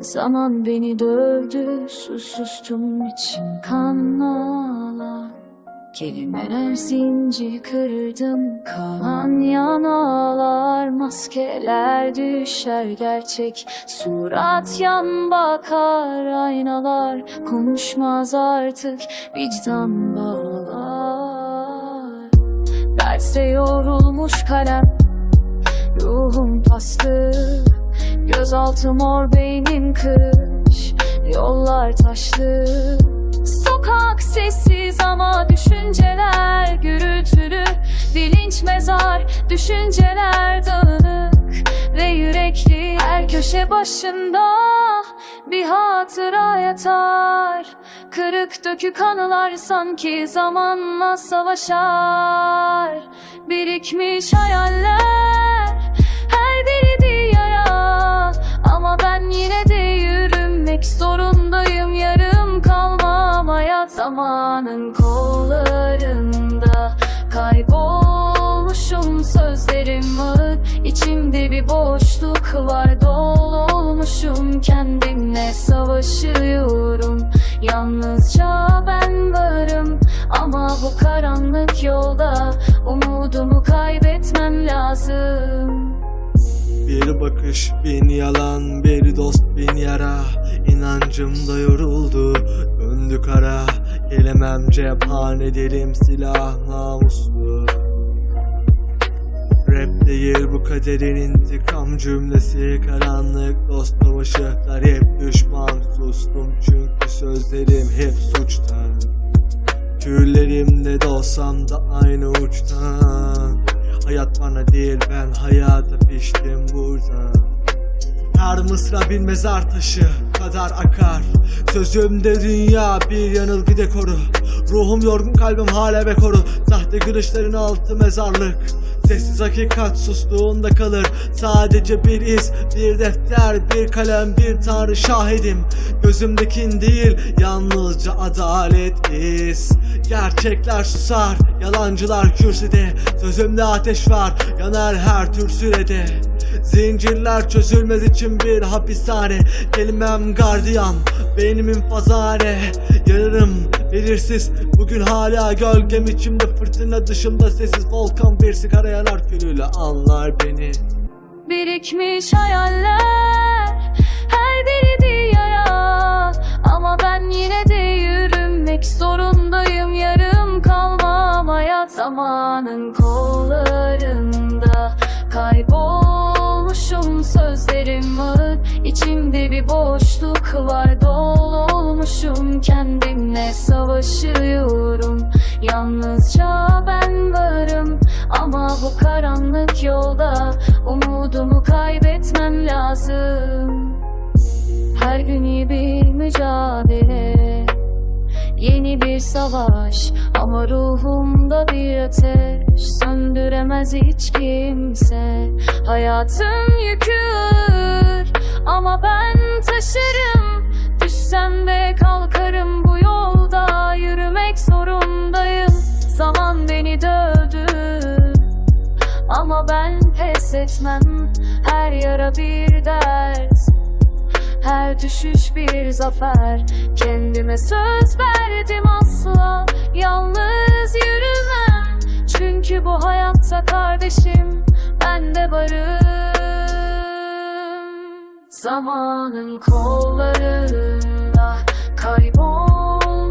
Zaman beni dövdü, susuztum içim kan ağlar. Kelimeler zincir kırdım, kalan yanalar Maskeler düşer gerçek, surat yan bakar. Aynalar konuşmaz artık, vicdan bağlar. Derse yorulmuş kalem, ruhum paslı Gözaltı mor beynim kış Yollar taşlı. Sokak sessiz ama düşünceler gürültülü. Bilinç mezar düşünceler dağınık. Ve yürekli her köşe başında bir hatıra yatar. Kırık dökük anılar sanki zamanla savaşar. Birikmiş hayaller kollarında Kaybolmuşum sözlerim ağır. İçimde bir boşluk var Dolmuşum kendimle savaşıyorum. Yalnızca ben varım Ama bu karanlık yolda Umudumu kaybetmem. lazım Bir bakış bin yalan bir dost bin yara. İnancım da yoruldu döndü kara. Gelemem cephane derim silah namuslu. Rap değil bu kaderin intikam cümlesi. Karanlık dostum ışıklar hep düşman Sustum. Çünkü sözlerim hep suçtan. Küllerimde dolsam da aynı uçtan Hayat bana değil ben hayata piştim buradan her mısra bir mezar taşı kadar akar. Sözümde dünya bir yanılgı dekoru. Ruhum yorgun kalbim hala bekoru. Sahte gülüşlerin altı mezarlık Sessiz hakikat sustuğunda kalır. Sadece bir iz, bir defter, bir kalem, bir tanrı şahidim. Gözümdekin değil, yalnızca adalet iz Gerçekler susar, yalancılar kürsüde. Sözümde ateş var, yanar her tür sürede. Zincirler çözülmez için bir hapishane. Kelimem gardiyan, beynimin fazane Yararım belirsiz, bugün hala gölgem içimde Fırtına dışımda sessiz. Volkan bir sigara yanar külüyle anlar beni. Birikmiş hayaller Her biri bir Ama ben yine de yürümek zorundayım. Yarım kalmam hayat zamanın kollarında. Kaybolmuşum sözlerim ağır. İçimde bir boşluk var savaşıyorum. Yalnızca ben varım Ama bu karanlık yolda Umudumu kaybetmem lazım. Her gün iyi bir mücadele Yeni bir savaş ama ruhumda bir ateş Söndüremez hiç kimse. Hayatın yükü ama ben taşırım Düşsem de kalkarım Yürümek zorundayım. Zaman beni dövdü. Ama ben pes etmem. Her yara bir ders Her düşüş bir zafer. Kendime söz verdim asla. Yalnız yürümem. Çünkü bu hayatta kardeşim. Ben de varım. Zamanın kollarında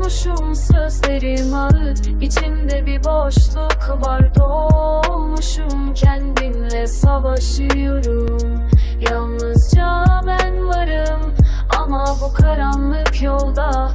Kaybolmuşum sözlerim ağır. İçimde bir boşluk var. Dolmuşum kendimle savaşıyorum. Yalnızca ben varım Ama bu karanlık yolda